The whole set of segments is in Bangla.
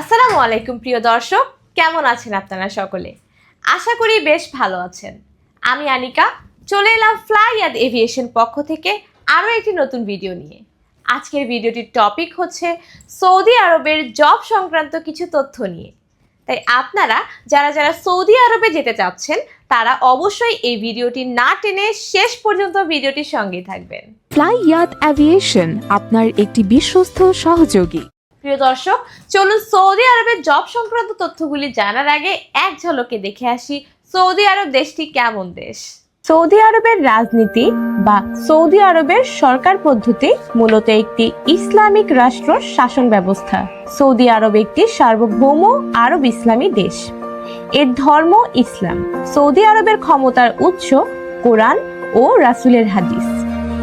আসসালামু আলাইকুম, প্রিয় দর্শক। কেমন আছেন আপনারা সকলে? আশা করি বেশ ভালো আছেন। আমি আনিকা, চলে এলাম ফ্লাই অ্যাড এভিয়েশন পক্ষ থেকে আরও একটি নতুন ভিডিও নিয়ে। আজকের ভিডিওটির টপিক হচ্ছে সৌদি আরবের জব সংক্রান্ত কিছু তথ্য নিয়ে। তাই আপনারা, যারা যারা সৌদি আরবে যেতে চাচ্ছেন, তারা অবশ্যই এই ভিডিওটি না টেনে শেষ পর্যন্ত ভিডিওটির সঙ্গেই থাকবেন। ফ্লাই ইয়াত অ্যাভিয়েশন আপনার একটি বিশ্বস্ত সহযোগী। প্রিয় দর্শক, চলুন সৌদি আরবের জব সংক্রান্ত তথ্যগুলি জানার আগে এক ঝলকে দেখে আসি সৌদি আরব দেশটি কেমন দেশ? সৌদি আরবের রাজনীতি বা সৌদি আরবের সরকার পদ্ধতি মূলত একটি ইসলামিক রাষ্ট্র শাসন ব্যবস্থা। সৌদি আরব একটি সার্বভৌম আরব ইসলামী দেশ। এর ধর্ম ইসলাম। সৌদি আরবের ক্ষমতার উৎস কোরআন ও রাসূলের হাদিস।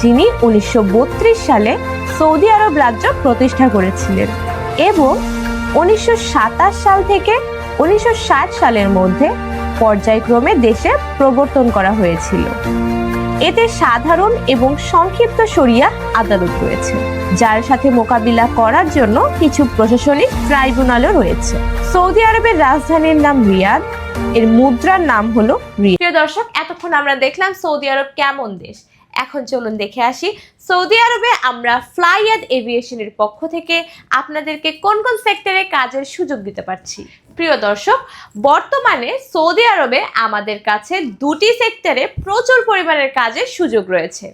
যিনি উনিশশো বত্রিশ সালে সৌদি আরব রাজ্য প্রতিষ্ঠা করেছিলেন এবং উনিশশো সাতাশ সাল থেকে উনিশশো ষাট সালের মধ্যে পর্যায়ক্রমে দেশে প্রবর্তন করা হয়েছিল। এতে সাধারণ এবং সংক্ষিপ্ত শরিয়া আদালত রয়েছে, যার সাথে মোকাবিলা করার জন্য কিছু প্রশাসনিক ট্রাইব্যুনালও রয়েছে। সৌদি আরবের রাজধানীর নাম রিয়াদ, এর মুদ্রার নাম হলো প্রিয় দর্শক, এতক্ষণ আমরা দেখলাম সৌদি আরব কেমন দেশ। এখন চলুন দেখে আসি। সৌদি আরবে আমরা ফ্লাইয়াদ এভিয়েশনের পক্ষ থেকে আপনাদেরকে কোন কোন সেক্টরে কাজের সুযোগ দিতে পারছি? প্রিয় দর্শক, বর্তমানে সৌদি আরবে আমাদের কাছে দুটি সেক্টরে প্রচুর পরিমাণের কাজের সুযোগ রয়েছে।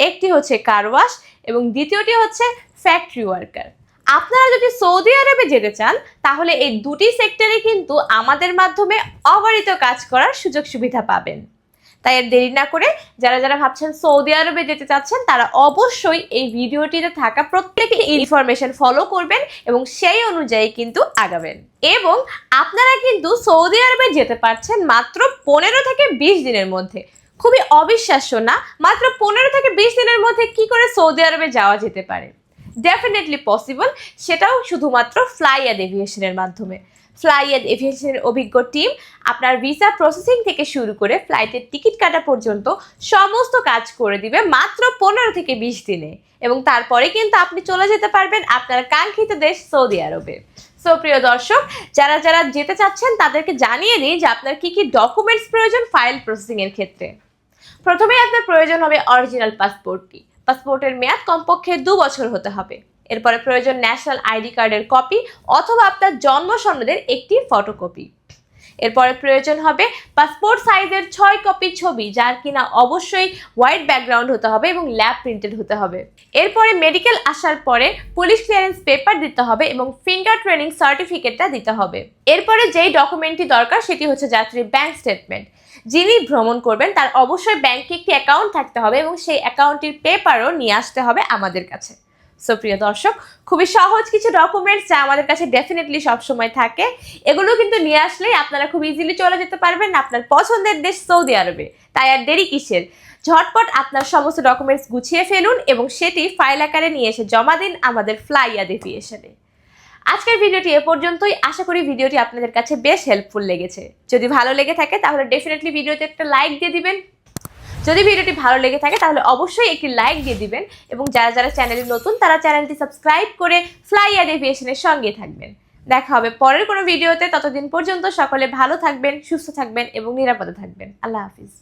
একটি হচ্ছে কারওয়াশ এবং দ্বিতীয়টি হচ্ছে ফ্যাক্টরি ওয়ার্কার। আপনারা যদি সৌদি আরবে যেতে চান, তাহলে এই দুটি সেক্টরে কিন্তু আমাদের মাধ্যমে অবারিত কাজ করার সুযোগ সুবিধা পাবেন। তাই আর দেরি না করে যারা যারা ভাবছেন সৌদি আরবে যেতে চাচ্ছেন, তারা অবশ্যই এই ভিডিওটিতে থাকা প্রত্যেকে ইনফরমেশন ফলো করবেন এবং সেই অনুযায়ী কিন্তু আগাবেন। এবং আপনারা কিন্তু সৌদি আরবে যেতে পারছেন মাত্র পনেরো থেকে বিশ দিনের মধ্যে। খুবই অবিশ্বাস্য না, মাত্র পনেরো থেকে বিশ দিনের মধ্যে কি করে সৌদি আরবে যাওয়া যেতে পারে? ডেফিনেটলি পসিবল সেটাও শুধুমাত্র ফ্লাই অ্যাড এভিয়েশনের মাধ্যমে। ফ্লাই অ্যাড এভিয়েশনের অভিজ্ঞ টিম আপনার ভিসা প্রসেসিং থেকে শুরু করে ফ্লাইটের টিকিট কাটা পর্যন্ত সমস্ত কাজ করে দিবে মাত্র পনেরো থেকে বিশ দিনে। এবং তারপরে কিন্তু আপনি চলে যেতে পারবেন আপনার কাঙ্ক্ষিত দেশ সৌদি আরবে। সো প্রিয় দর্শক, যারা যারা যেতে চাচ্ছেন তাদেরকে জানিয়ে দিই যে আপনার কি কি ডকুমেন্টস প্রয়োজন ফাইল প্রসেসিংয়ের ক্ষেত্রে। প্রথমেই আপনার প্রয়োজন হবে অরিজিনাল পাসপোর্টটি পাসপোর্টের মেয়াদ কমপক্ষে দু বছর হতে হবে। এরপরে প্রয়োজন ন্যাশনাল আইডি কার্ডের কপি অথবা আপনার জন্ম সনদের একটি ফটোকপি। এরপরে প্রয়োজন হবে পাসপোর্ট সাইজের ছয় কপি ছবি, যার কিনা অবশ্যই হোয়াইট ব্যাকগ্রাউন্ড হতে হবে এবং ল্যাব প্রিন্টেড হতে হবে। এরপরে মেডিকেল আসার পরে পুলিশ ক্লিয়ারেন্স পেপার দিতে হবে এবং ফিঙ্গার ট্রেনিং সার্টিফিকেটটা দিতে হবে। এরপরে যেই ডকুমেন্টটি দরকার, সেটি হচ্ছে যাত্রীর ব্যাংক স্টেটমেন্ট যিনি ভ্রমণ করবেন, তার অবশ্যই ব্যাংকে একটি অ্যাকাউন্ট থাকতে হবে এবং সেই অ্যাকাউন্টটির পেপারও নিয়ে আসতে হবে আমাদের কাছে। সো প্রিয় দর্শক, খুবই সহজ কিছু ডকুমেন্টস যা আমাদের কাছে ডেফিনেটলি সবসময় থাকে। এগুলো কিন্তু নিয়ে আসলেই আপনারা খুব ইজিলি চলে যেতে পারবেন আপনার পছন্দের দেশ সৌদি আরবে। তাই আর দেরি কিসের? ঝটপট আপনার সমস্ত ডকুমেন্টস গুছিয়ে ফেলুন এবং সেটি ফাইল আকারে নিয়ে এসে জমা দিন আমাদের ফ্লাইয়া ডেফিয়েশনে আজকের ভিডিওটি এ পর্যন্তই। আশা করি ভিডিওটি আপনাদের কাছে বেশ হেল্পফুল লেগেছে। যদি ভালো লেগে থাকে তাহলে ডেফিনেটলি ভিডিওতে একটা লাইক দিয়ে দিবেন। যদি ভিডিওটি ভালো লেগে থাকে, তাহলে অবশ্যই একটি লাইক দিয়ে দিবেন এবং যারা যারা চ্যানেলে নতুন, তারা চ্যানেলটি সাবস্ক্রাইব করে ফ্লাই অ্যাড এভিয়েশনের সঙ্গে থাকবেন। দেখা হবে পরের কোনো ভিডিওতে ততদিন পর্যন্ত সকলে ভালো থাকবেন, সুস্থ থাকবেন এবং নিরাপদে থাকবেন। আল্লাহ হাফিজ।